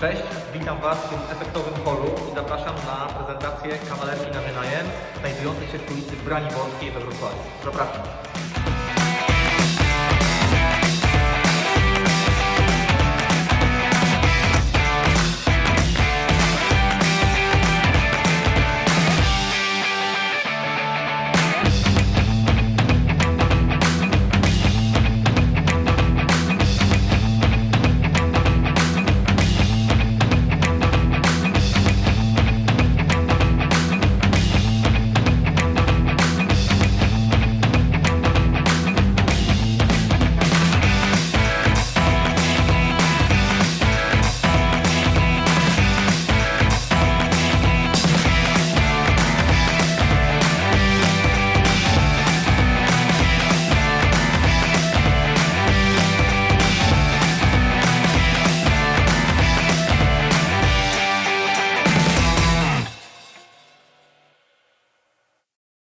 Cześć, witam Was w tym efektowym holu i zapraszam na prezentację kawalerki na wynajem znajdującej się w ulicy Braniborskiej we Wrocławiu. Zapraszam.